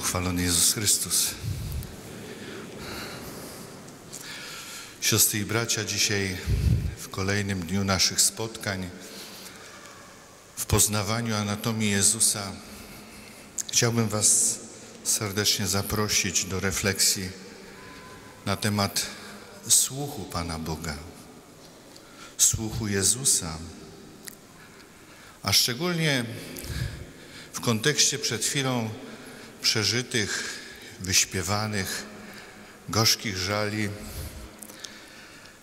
Pochwalony Jezus Chrystus. Siostry i bracia, dzisiaj w kolejnym dniu naszych spotkań w poznawaniu anatomii Jezusa chciałbym Was serdecznie zaprosić do refleksji na temat słuchu Pana Boga, słuchu Jezusa, a szczególnie w kontekście przed chwilą przeżytych, wyśpiewanych, gorzkich żali,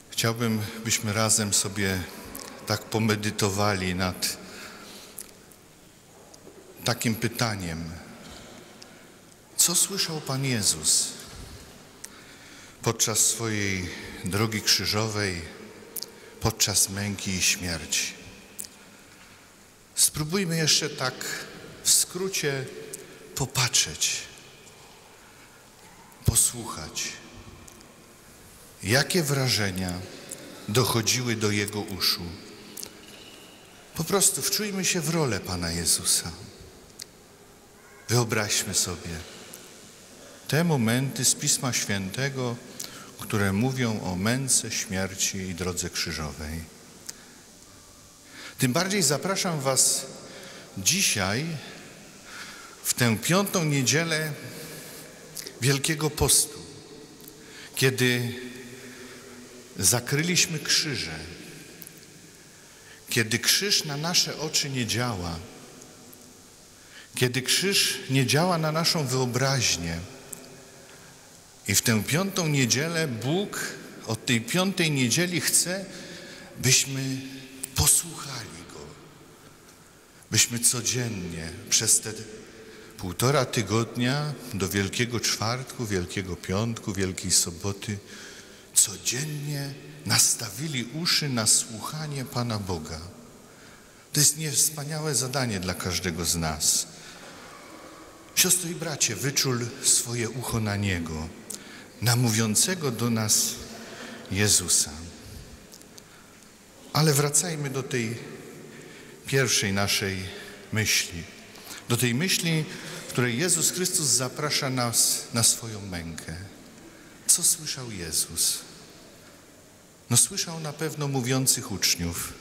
chciałbym, byśmy razem sobie tak pomedytowali nad takim pytaniem. Co słyszał Pan Jezus podczas swojej drogi krzyżowej, podczas męki i śmierci? Spróbujmy jeszcze tak w skrócie popatrzeć, posłuchać, jakie wrażenia dochodziły do Jego uszu. Po prostu wczujmy się w rolę Pana Jezusa. Wyobraźmy sobie te momenty z Pisma Świętego, które mówią o męce, śmierci i drodze krzyżowej. Tym bardziej zapraszam Was dzisiaj w tę piątą niedzielę Wielkiego Postu, kiedy zakryliśmy krzyże, kiedy krzyż na nasze oczy nie działa, kiedy krzyż nie działa na naszą wyobraźnię. I w tę piątą niedzielę Bóg od tej piątej niedzieli chce, byśmy posłuchali Go, byśmy codziennie przez te półtora tygodnia do Wielkiego Czwartku, Wielkiego Piątku, Wielkiej Soboty codziennie nastawili uszy na słuchanie Pana Boga. To jest niewspaniałe zadanie dla każdego z nas. Siostro i bracie, wyczul swoje ucho na Niego, na mówiącego do nas Jezusa. Ale wracajmy do tej pierwszej naszej myśli. Do tej myśli, w której Jezus Chrystus zaprasza nas na swoją mękę. Co słyszał Jezus? No słyszał na pewno mówiących uczniów.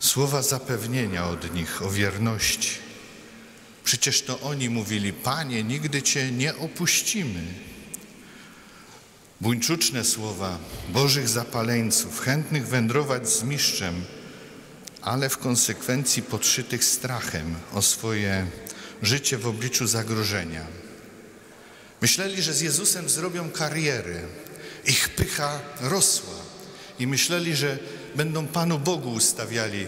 Słowa zapewnienia od nich o wierności. Przecież to oni mówili, Panie, nigdy Cię nie opuścimy. Buńczuczne słowa Bożych zapaleńców, chętnych wędrować z mistrzem, ale w konsekwencji podszytych strachem o swoje życie w obliczu zagrożenia. Myśleli, że z Jezusem zrobią karierę. Ich pycha rosła i myśleli, że będą Panu Bogu ustawiali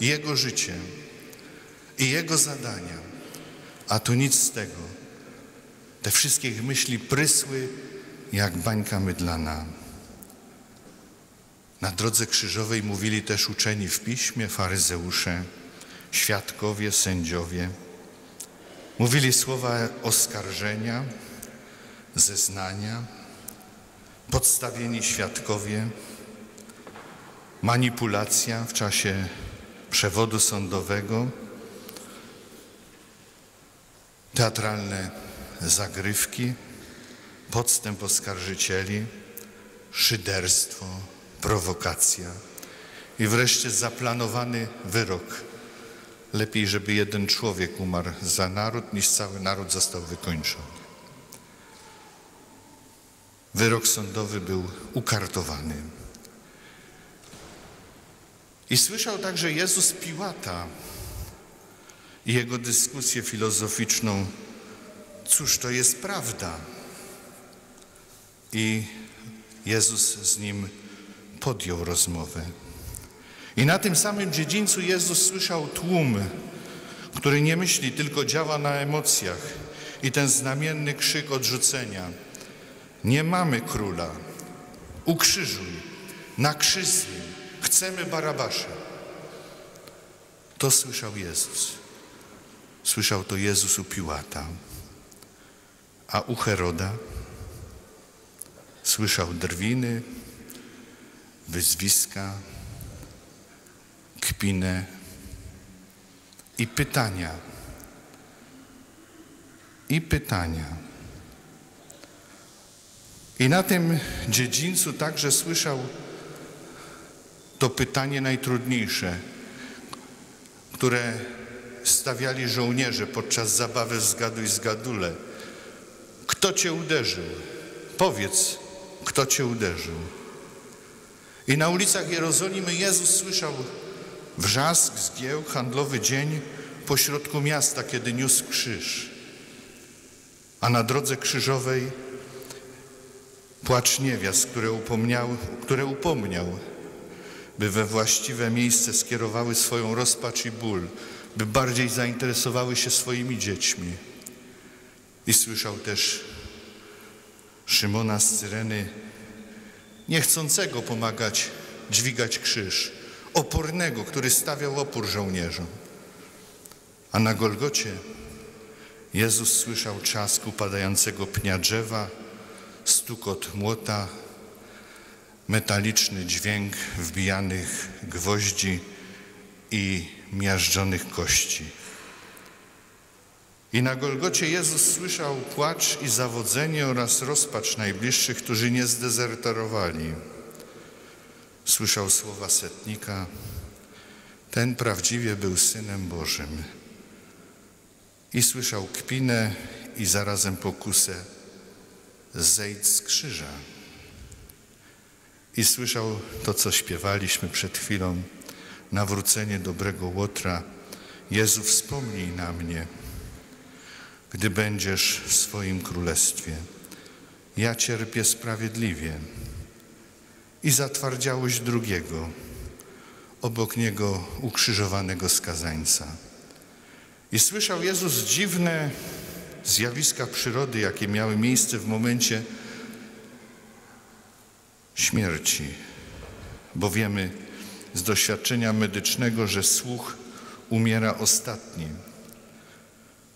Jego życie i Jego zadania. A tu nic z tego. Te wszystkie myśli prysły jak bańka mydlana. Na drodze krzyżowej mówili też uczeni w piśmie, faryzeusze, świadkowie, sędziowie. Mówili słowa oskarżenia, zeznania, podstawieni świadkowie, manipulacja w czasie przewodu sądowego, teatralne zagrywki, podstęp oskarżycieli, szyderstwo, prowokacja i wreszcie zaplanowany wyrok. Lepiej, żeby jeden człowiek umarł za naród, niż cały naród został wykończony. Wyrok sądowy był ukartowany. I słyszał także Jezus Piłata i jego dyskusję filozoficzną. Cóż to jest prawda? I Jezus z nim podjął rozmowę. I na tym samym dziedzińcu Jezus słyszał tłum, który nie myśli, tylko działa na emocjach. I ten znamienny krzyk odrzucenia. Nie mamy króla. Ukrzyżuj. Na krzyż z nim. Chcemy Barabasza. To słyszał Jezus. Słyszał to Jezus u Piłata. A u Heroda słyszał drwiny, wyzwiska, kpinę i pytania. i pytania. I na tym dziedzińcu także słyszał to pytanie najtrudniejsze, które stawiali żołnierze podczas zabawy w zgaduj zgadule. Kto cię uderzył? Powiedz, kto cię uderzył. I na ulicach Jerozolimy Jezus słyszał wrzask, zgieł, handlowy dzień pośrodku miasta, kiedy niósł krzyż. A na drodze krzyżowej płacz niewiast, które, upomniał, które upomniał, by we właściwe miejsce skierowały swoją rozpacz i ból, by bardziej zainteresowały się swoimi dziećmi. I słyszał też Szymona z Cyreny, niechcącego pomagać dźwigać krzyż, opornego, który stawiał opór żołnierzom. A na Golgocie Jezus słyszał trzask upadającego pnia drzewa, stukot młota, metaliczny dźwięk wbijanych gwoździ i miażdżonych kości. I na Golgocie Jezus słyszał płacz i zawodzenie oraz rozpacz najbliższych, którzy nie zdezerterowali. Słyszał słowa setnika, ten prawdziwie był Synem Bożym. I słyszał kpinę i zarazem pokusę, zejdź z krzyża. I słyszał to, co śpiewaliśmy przed chwilą, nawrócenie dobrego Łotra. Jezu, wspomnij na mnie, gdy będziesz w swoim królestwie. Ja cierpię sprawiedliwie. I zatwardziałość drugiego, obok niego ukrzyżowanego skazańca. I słyszał Jezus dziwne zjawiska przyrody, jakie miały miejsce w momencie śmierci, bo wiemy z doświadczenia medycznego, że słuch umiera ostatni.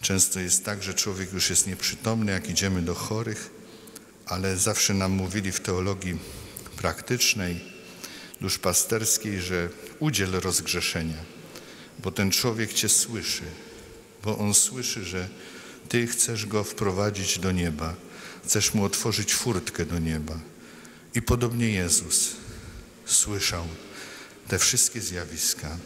Często jest tak, że człowiek już jest nieprzytomny, jak idziemy do chorych, ale zawsze nam mówili w teologii praktycznej, duszpasterskiej, że udziel rozgrzeszenia, bo ten człowiek Cię słyszy, bo on słyszy, że Ty chcesz go wprowadzić do nieba, chcesz mu otworzyć furtkę do nieba. I podobnie Jezus słyszał te wszystkie zjawiska.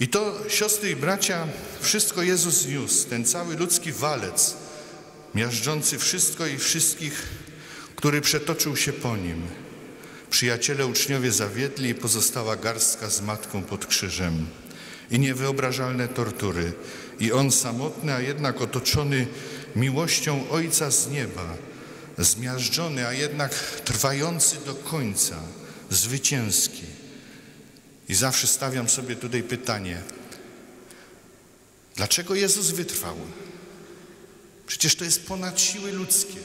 I to, siostry i bracia, wszystko Jezus zniósł, ten cały ludzki walec, miażdżący wszystko i wszystkich, który przetoczył się po nim. Przyjaciele uczniowie zawiedli i pozostała garstka z matką pod krzyżem. I niewyobrażalne tortury. I on samotny, a jednak otoczony miłością Ojca z nieba. Zmiażdżony, a jednak trwający do końca. Zwycięski. I zawsze stawiam sobie tutaj pytanie, dlaczego Jezus wytrwał? Przecież to jest ponad siły ludzkie.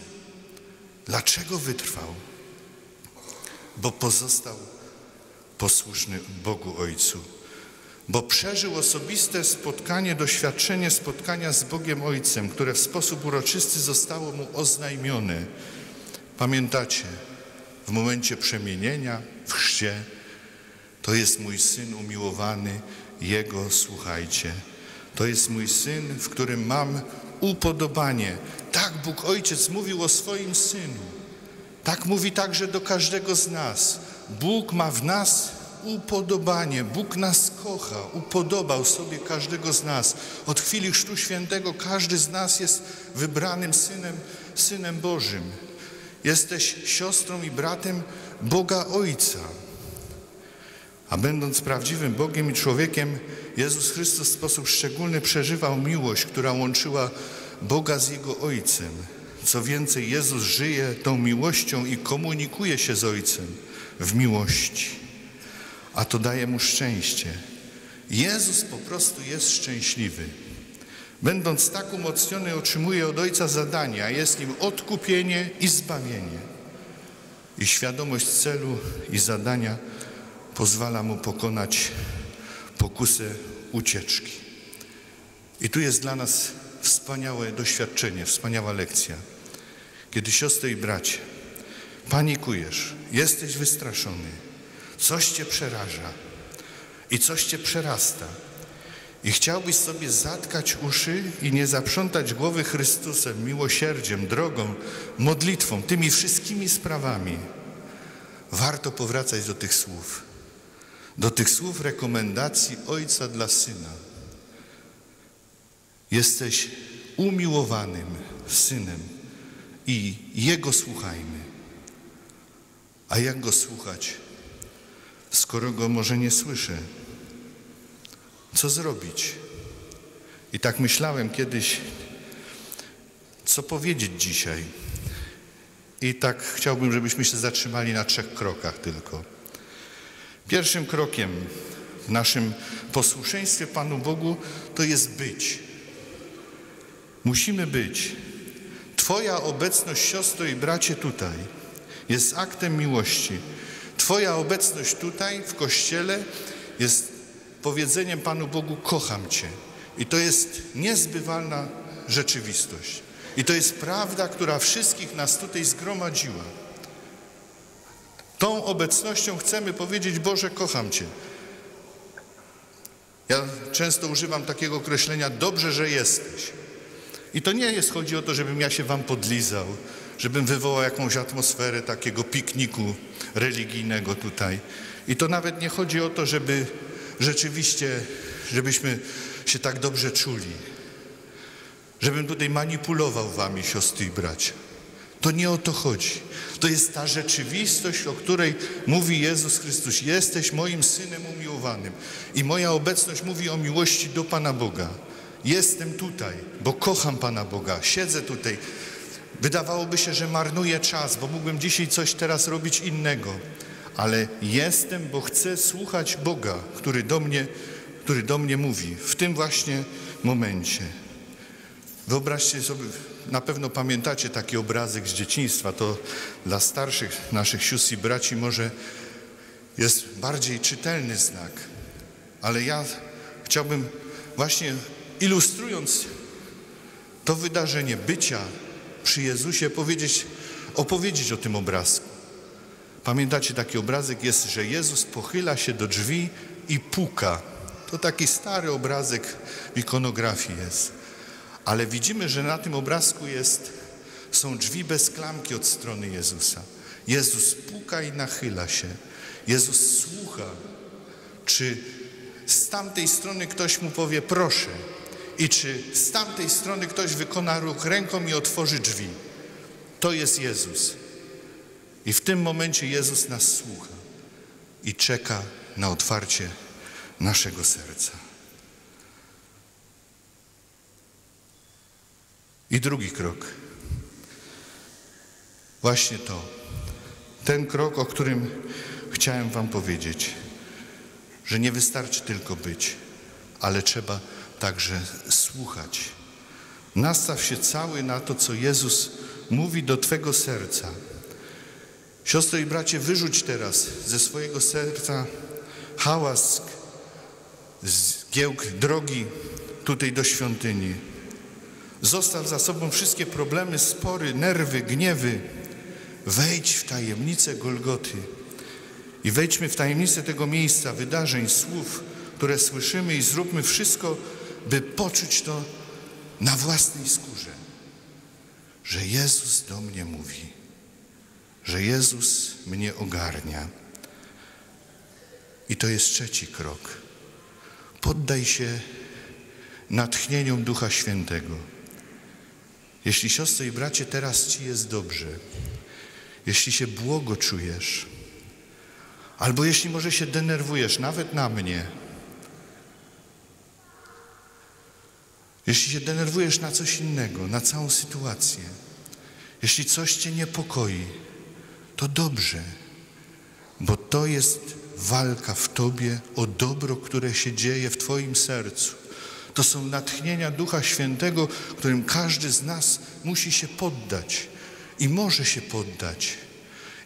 Dlaczego wytrwał? Bo pozostał posłuszny Bogu Ojcu, bo przeżył osobiste spotkanie, doświadczenie spotkania z Bogiem Ojcem, które w sposób uroczysty zostało mu oznajmione. Pamiętacie, w momencie przemienienia, w chrzcie, to jest mój Syn umiłowany, Jego słuchajcie. To jest mój Syn, w którym mam upodobanie. Tak Bóg Ojciec mówił o swoim Synu. Tak mówi także do każdego z nas. Bóg ma w nas upodobanie. Bóg nas kocha, upodobał sobie każdego z nas. Od chwili Chrztu Świętego każdy z nas jest wybranym Synem, Synem Bożym. Jesteś siostrą i bratem Boga Ojca. A będąc prawdziwym Bogiem i człowiekiem, Jezus Chrystus w sposób szczególny przeżywał miłość, która łączyła Boga z Jego Ojcem. Co więcej, Jezus żyje tą miłością i komunikuje się z Ojcem w miłości. A to daje mu szczęście. Jezus po prostu jest szczęśliwy. Będąc tak umocniony, otrzymuje od Ojca zadanie, a jest nim odkupienie i zbawienie. I świadomość celu i zadania pozwala mu pokonać pokusę ucieczki. I tu jest dla nas wspaniałe doświadczenie, wspaniała lekcja. Kiedy siostry i bracie, panikujesz, jesteś wystraszony, coś cię przeraża i coś cię przerasta. i chciałbyś sobie zatkać uszy i nie zaprzątać głowy Chrystusem, miłosierdziem, drogą, modlitwą, tymi wszystkimi sprawami, warto powracać do tych słów. Do tych słów rekomendacji Ojca dla Syna. Jesteś umiłowanym Synem i Jego słuchajmy. A jak Go słuchać, skoro Go może nie słyszę? Co zrobić? I tak myślałem kiedyś, co powiedzieć dzisiaj. I tak chciałbym, żebyśmy się zatrzymali na trzech krokach tylko. Pierwszym krokiem w naszym posłuszeństwie Panu Bogu to jest być. Musimy być. Twoja obecność, siostro i bracie, tutaj jest aktem miłości. Twoja obecność tutaj w kościele jest powiedzeniem Panu Bogu: Kocham Cię. I to jest niezbywalna rzeczywistość. I to jest prawda, która wszystkich nas tutaj zgromadziła. Tą obecnością chcemy powiedzieć: Boże, kocham Cię. Ja często używam takiego określenia: dobrze, że jesteś. I to nie jest, chodzi o to, żebym ja się wam podlizał, żebym wywołał jakąś atmosferę takiego pikniku religijnego tutaj. I to nawet nie chodzi o to, żeby rzeczywiście, żebyśmy się tak dobrze czuli. Żebym tutaj manipulował wami, siostry i bracia. To nie o to chodzi. To jest ta rzeczywistość, o której mówi Jezus Chrystus. Jesteś moim Synem umiłowanym. I moja obecność mówi o miłości do Pana Boga. Jestem tutaj, bo kocham Pana Boga. Siedzę tutaj. Wydawałoby się, że marnuję czas, bo mógłbym dzisiaj coś teraz robić innego. Ale jestem, bo chcę słuchać Boga, który do mnie, który do mnie mówi w tym właśnie momencie. Wyobraźcie sobie, na pewno pamiętacie taki obrazek z dzieciństwa. To dla starszych naszych sióstr i braci może jest bardziej czytelny znak. Ale ja chciałbym właśnie ilustrując to wydarzenie bycia przy Jezusie, powiedzieć, opowiedzieć o tym obrazku. Pamiętacie taki obrazek jest, że Jezus pochyla się do drzwi i puka. To taki stary obrazek w ikonografii jest. Ale widzimy, że na tym obrazku jest, są drzwi bez klamki od strony Jezusa. Jezus puka i nachyla się. Jezus słucha, czy z tamtej strony ktoś mu powie proszę i czy z tamtej strony ktoś wykona ruch ręką i otworzy drzwi. To jest Jezus. I w tym momencie Jezus nas słucha i czeka na otwarcie naszego serca. I drugi krok. Właśnie to. Ten krok, o którym chciałem Wam powiedzieć, że nie wystarczy tylko być, ale trzeba także słuchać. Nastaw się cały na to, co Jezus mówi do Twego serca. Siostro i bracie, wyrzuć teraz ze swojego serca hałas, zgiełk drogi tutaj do świątyni. Zostaw za sobą wszystkie problemy, spory, nerwy, gniewy. Wejdź w tajemnicę Golgoty i wejdźmy w tajemnicę tego miejsca, wydarzeń, słów, które słyszymy i zróbmy wszystko, by poczuć to na własnej skórze, że Jezus do mnie mówi, że Jezus mnie ogarnia. I to jest trzeci krok. Poddaj się natchnieniom Ducha Świętego. Jeśli siostro i bracie, teraz Ci jest dobrze, jeśli się błogo czujesz, albo jeśli może się denerwujesz, nawet na mnie, jeśli się denerwujesz na coś innego, na całą sytuację, jeśli coś Cię niepokoi, to dobrze, bo to jest walka w Tobie o dobro, które się dzieje w Twoim sercu. To są natchnienia Ducha Świętego, którym każdy z nas musi się poddać i może się poddać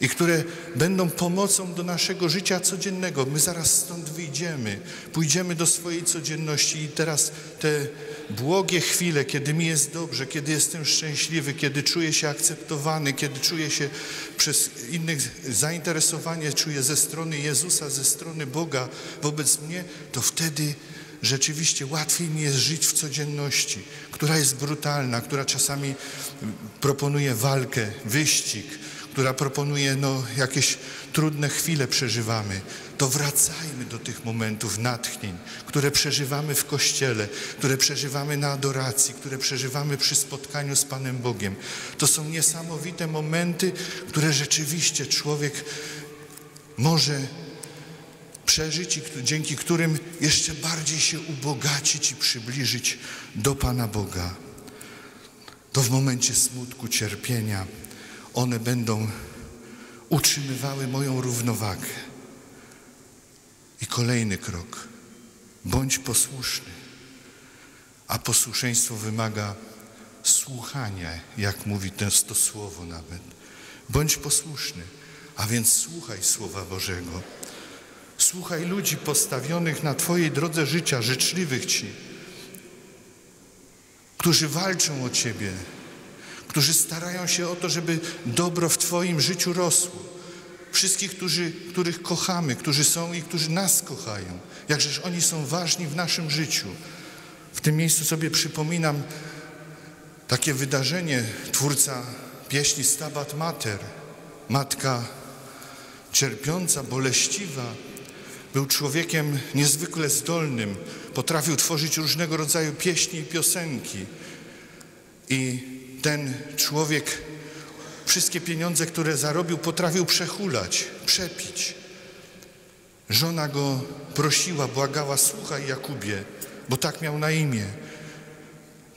i które będą pomocą do naszego życia codziennego. My zaraz stąd wyjdziemy, pójdziemy do swojej codzienności i teraz te błogie chwile, kiedy mi jest dobrze, kiedy jestem szczęśliwy, kiedy czuję się akceptowany, kiedy czuję się przez innych zainteresowanie, czuję ze strony Jezusa, ze strony Boga wobec mnie, to wtedy rzeczywiście łatwiej mi jest żyć w codzienności, która jest brutalna, która czasami proponuje walkę, wyścig, która proponuje no, jakieś trudne chwile przeżywamy, to wracajmy do tych momentów natchnień, które przeżywamy w Kościele, które przeżywamy na adoracji, które przeżywamy przy spotkaniu z Panem Bogiem. To są niesamowite momenty, które rzeczywiście człowiek może przeżyć i dzięki którym jeszcze bardziej się ubogacić i przybliżyć do Pana Boga. To w momencie smutku, cierpienia one będą utrzymywały moją równowagę. I kolejny krok. Bądź posłuszny. A posłuszeństwo wymaga słuchania, jak mówi to, słowo nawet. Bądź posłuszny, a więc słuchaj Słowa Bożego. Słuchaj ludzi postawionych na Twojej drodze życia, życzliwych Ci, którzy walczą o Ciebie, którzy starają się o to, żeby dobro w Twoim życiu rosło. Wszystkich, którzy, których kochamy, którzy są i którzy nas kochają. Jakżeż oni są ważni w naszym życiu. W tym miejscu sobie przypominam takie wydarzenie. Twórca pieśni Stabat Mater, matka cierpiąca, boleściwa, był człowiekiem niezwykle zdolnym, potrafił tworzyć różnego rodzaju pieśni i piosenki. I ten człowiek wszystkie pieniądze, które zarobił, potrafił przehulać, przepić. Żona go prosiła, błagała, słuchaj Jakubie, bo tak miał na imię.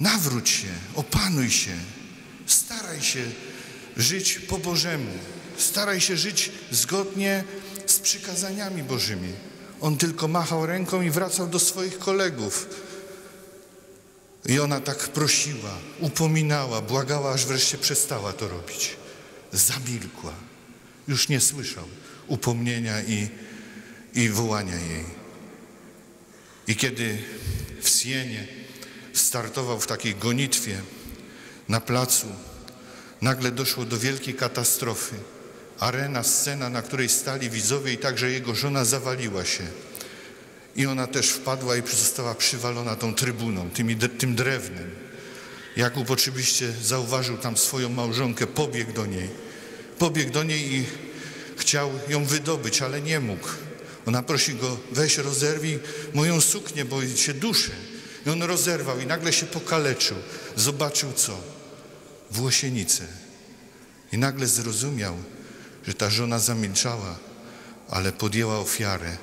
Nawróć się, opanuj się, staraj się żyć po Bożemu, staraj się żyć zgodnie z przykazaniami Bożymi. On tylko machał ręką i wracał do swoich kolegów. I ona tak prosiła, upominała, błagała, aż wreszcie przestała to robić. Zamilkła. Już nie słyszał upomnienia i, i wołania jej. I kiedy w Sienie startował w takiej gonitwie na placu, nagle doszło do wielkiej katastrofy. Arena, scena, na której stali widzowie i także jego żona zawaliła się. I ona też wpadła i została przywalona tą trybuną, tymi, tym drewnem. Jakub oczywiście zauważył tam swoją małżonkę, pobiegł do niej. Pobiegł do niej i chciał ją wydobyć, ale nie mógł. Ona prosi go, weź rozerwij moją suknię, bo się duszę. I on rozerwał i nagle się pokaleczył. Zobaczył co? Włosienicę. I nagle zrozumiał, że ta żona zamilczała, ale podjęła ofiarę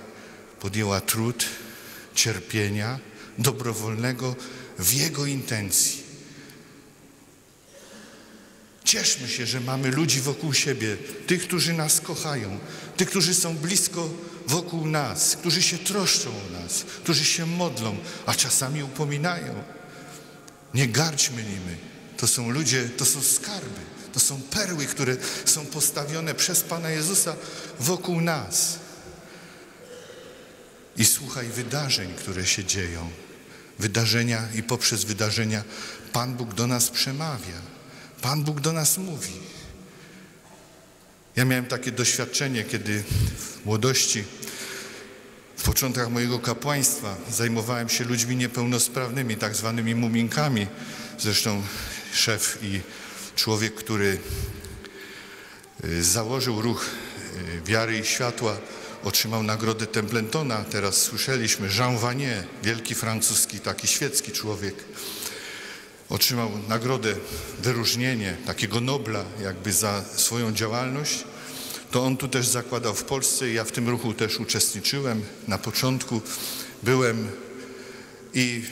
podjęła trud cierpienia dobrowolnego w Jego intencji. Cieszmy się, że mamy ludzi wokół siebie, tych, którzy nas kochają, tych, którzy są blisko wokół nas, którzy się troszczą o nas, którzy się modlą, a czasami upominają. Nie gardźmy nimi. To są ludzie, to są skarby, to są perły, które są postawione przez Pana Jezusa wokół nas i słuchaj wydarzeń, które się dzieją. Wydarzenia i poprzez wydarzenia Pan Bóg do nas przemawia. Pan Bóg do nas mówi. Ja miałem takie doświadczenie, kiedy w młodości, w początkach mojego kapłaństwa zajmowałem się ludźmi niepełnosprawnymi, tak zwanymi muminkami. Zresztą szef i człowiek, który y, założył ruch y, wiary i światła, otrzymał nagrodę Templetona. Teraz słyszeliśmy, Jean Vanier, wielki francuski, taki świecki człowiek, otrzymał nagrodę, wyróżnienie takiego Nobla jakby za swoją działalność. To on tu też zakładał w Polsce i ja w tym ruchu też uczestniczyłem. Na początku byłem i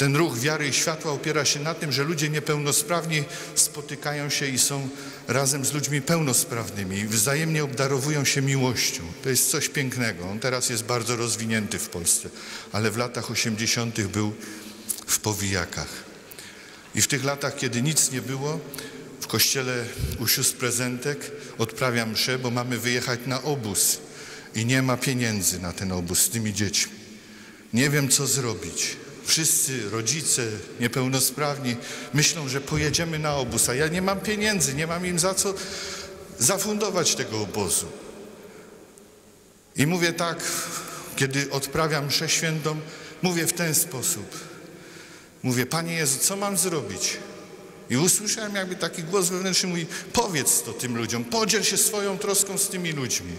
ten ruch wiary i światła opiera się na tym, że ludzie niepełnosprawni spotykają się i są razem z ludźmi pełnosprawnymi wzajemnie obdarowują się miłością. To jest coś pięknego. On teraz jest bardzo rozwinięty w Polsce, ale w latach 80. był w powijakach. I w tych latach, kiedy nic nie było, w kościele u sióstr prezentek odprawiam mszę, bo mamy wyjechać na obóz i nie ma pieniędzy na ten obóz z tymi dziećmi. Nie wiem, co zrobić wszyscy rodzice niepełnosprawni myślą, że pojedziemy na obóz, a ja nie mam pieniędzy, nie mam im za co zafundować tego obozu. I mówię tak, kiedy odprawiam mszę świętą, mówię w ten sposób. Mówię, Panie Jezu, co mam zrobić? I usłyszałem jakby taki głos wewnętrzny mówi, powiedz to tym ludziom, podziel się swoją troską z tymi ludźmi.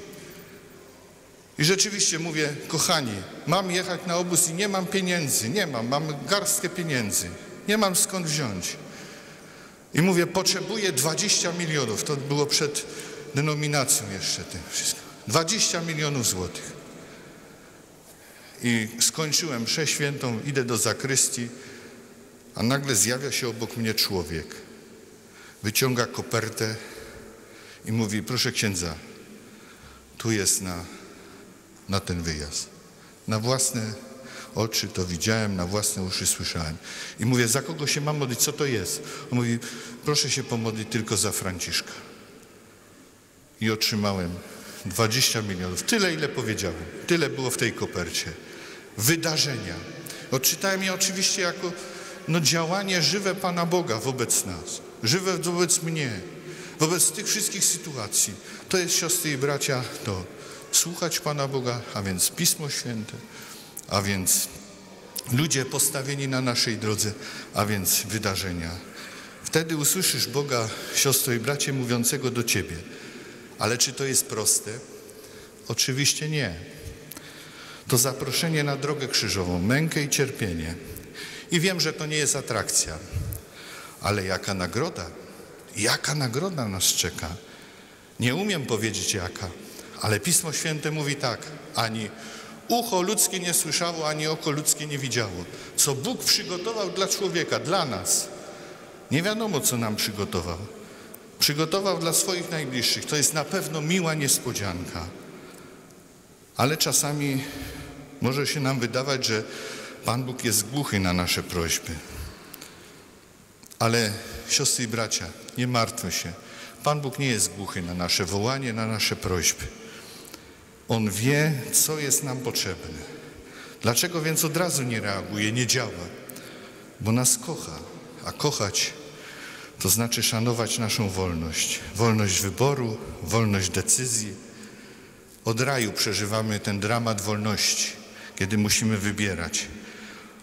I rzeczywiście mówię, kochani, mam jechać na obóz i nie mam pieniędzy, nie mam, mam garstkę pieniędzy, nie mam skąd wziąć. I mówię, potrzebuję 20 milionów, to było przed denominacją jeszcze tym wszystko. 20 milionów złotych. I skończyłem mszę świętą, idę do zakrystii, a nagle zjawia się obok mnie człowiek. Wyciąga kopertę i mówi, proszę księdza, tu jest na, na ten wyjazd. Na własne oczy to widziałem, na własne uszy słyszałem. I mówię, za kogo się mam modlić, co to jest? On mówi, proszę się pomodlić tylko za Franciszka. I otrzymałem 20 milionów. Tyle, ile powiedziałem. Tyle było w tej kopercie. Wydarzenia. Odczytałem je oczywiście jako no, działanie żywe Pana Boga wobec nas. Żywe wobec mnie. Wobec tych wszystkich sytuacji. To jest, siostry i bracia, to słuchać Pana Boga, a więc Pismo Święte, a więc ludzie postawieni na naszej drodze, a więc wydarzenia. Wtedy usłyszysz Boga, siostro i bracie, mówiącego do Ciebie. Ale czy to jest proste? Oczywiście nie. To zaproszenie na drogę krzyżową, mękę i cierpienie. I wiem, że to nie jest atrakcja, ale jaka nagroda, jaka nagroda nas czeka. Nie umiem powiedzieć jaka, ale Pismo Święte mówi tak, ani ucho ludzkie nie słyszało, ani oko ludzkie nie widziało. Co Bóg przygotował dla człowieka, dla nas. Nie wiadomo, co nam przygotował. Przygotował dla swoich najbliższych. To jest na pewno miła niespodzianka. Ale czasami może się nam wydawać, że Pan Bóg jest głuchy na nasze prośby. Ale siostry i bracia, nie martwmy się. Pan Bóg nie jest głuchy na nasze wołanie, na nasze prośby. On wie, co jest nam potrzebne. Dlaczego więc od razu nie reaguje, nie działa? Bo nas kocha, a kochać to znaczy szanować naszą wolność. Wolność wyboru, wolność decyzji. Od raju przeżywamy ten dramat wolności, kiedy musimy wybierać.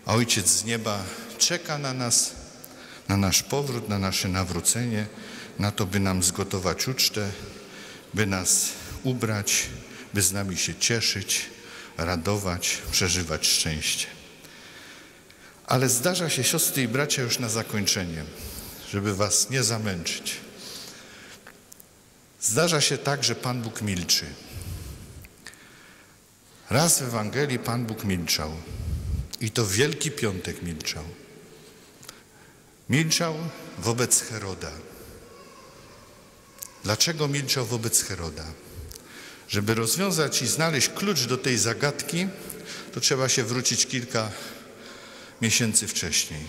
A Ojciec z nieba czeka na nas, na nasz powrót, na nasze nawrócenie, na to, by nam zgotować ucztę, by nas ubrać, by z nami się cieszyć, radować, przeżywać szczęście. Ale zdarza się, siostry i bracia, już na zakończenie, żeby was nie zamęczyć. Zdarza się tak, że Pan Bóg milczy. Raz w Ewangelii Pan Bóg milczał. I to Wielki Piątek milczał. Milczał wobec Heroda. Dlaczego milczał wobec Heroda? Żeby rozwiązać i znaleźć klucz do tej zagadki, to trzeba się wrócić kilka miesięcy wcześniej.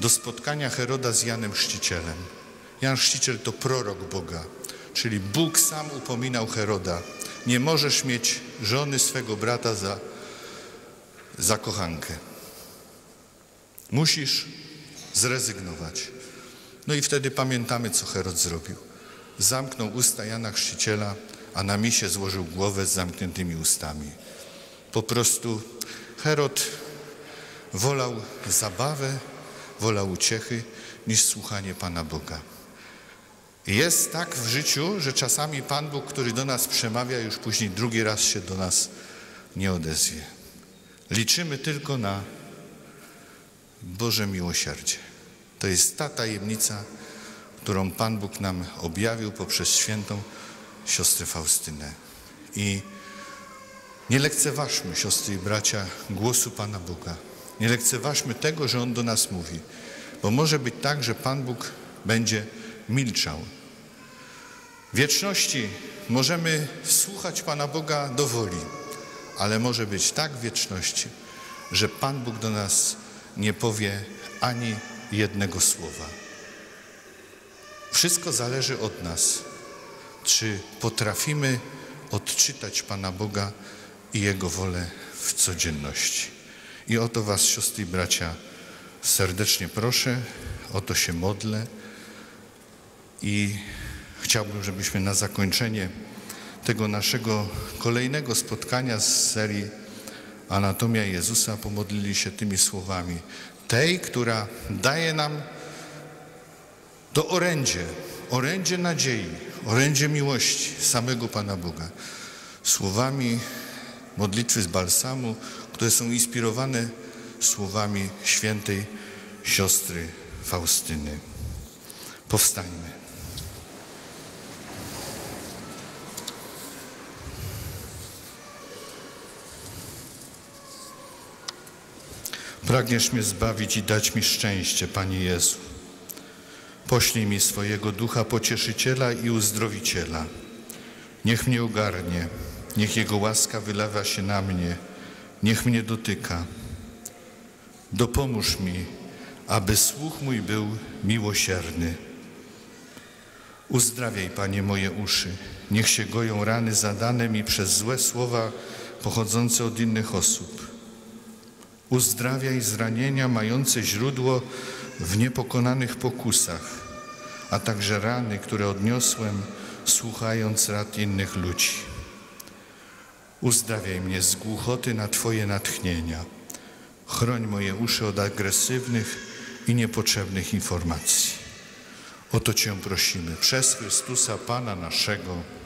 Do spotkania Heroda z Janem Chrzcicielem. Jan Chrzciciel to prorok Boga, czyli Bóg sam upominał Heroda. Nie możesz mieć żony swego brata za za kochankę. Musisz zrezygnować. No i wtedy pamiętamy, co Herod zrobił. Zamknął usta Jana Chrzciciela, a na misie złożył głowę z zamkniętymi ustami. Po prostu Herod wolał zabawę, wolał uciechy niż słuchanie Pana Boga. Jest tak w życiu, że czasami Pan Bóg, który do nas przemawia, już później drugi raz się do nas nie odezwie. Liczymy tylko na Boże miłosierdzie. To jest ta tajemnica, którą Pan Bóg nam objawił poprzez świętą siostrę Faustynę. I nie lekceważmy, siostry i bracia, głosu Pana Boga. Nie lekceważmy tego, że On do nas mówi. Bo może być tak, że Pan Bóg będzie milczał. W wieczności możemy słuchać Pana Boga do woli ale może być tak w wieczności, że Pan Bóg do nas nie powie ani jednego słowa. Wszystko zależy od nas, czy potrafimy odczytać Pana Boga i Jego wolę w codzienności. I o to Was, siostry i bracia, serdecznie proszę, o to się modlę i chciałbym, żebyśmy na zakończenie tego naszego kolejnego spotkania z serii anatomia Jezusa pomodlili się tymi słowami. Tej, która daje nam to orędzie, orędzie nadziei, orędzie miłości samego Pana Boga. Słowami modlitwy z balsamu, które są inspirowane słowami świętej siostry Faustyny. Powstańmy. Pragniesz mnie zbawić i dać mi szczęście, Panie Jezu. Poślij mi swojego ducha pocieszyciela i uzdrowiciela. Niech mnie ogarnie, niech Jego łaska wylewa się na mnie, niech mnie dotyka. Dopomóż mi, aby słuch mój był miłosierny. Uzdrawiaj, Panie, moje uszy. Niech się goją rany zadane mi przez złe słowa pochodzące od innych osób. Uzdrawiaj zranienia mające źródło w niepokonanych pokusach, a także rany, które odniosłem, słuchając rad innych ludzi. Uzdrawiaj mnie z głuchoty na Twoje natchnienia. Chroń moje uszy od agresywnych i niepotrzebnych informacji. O to Cię prosimy przez Chrystusa Pana naszego.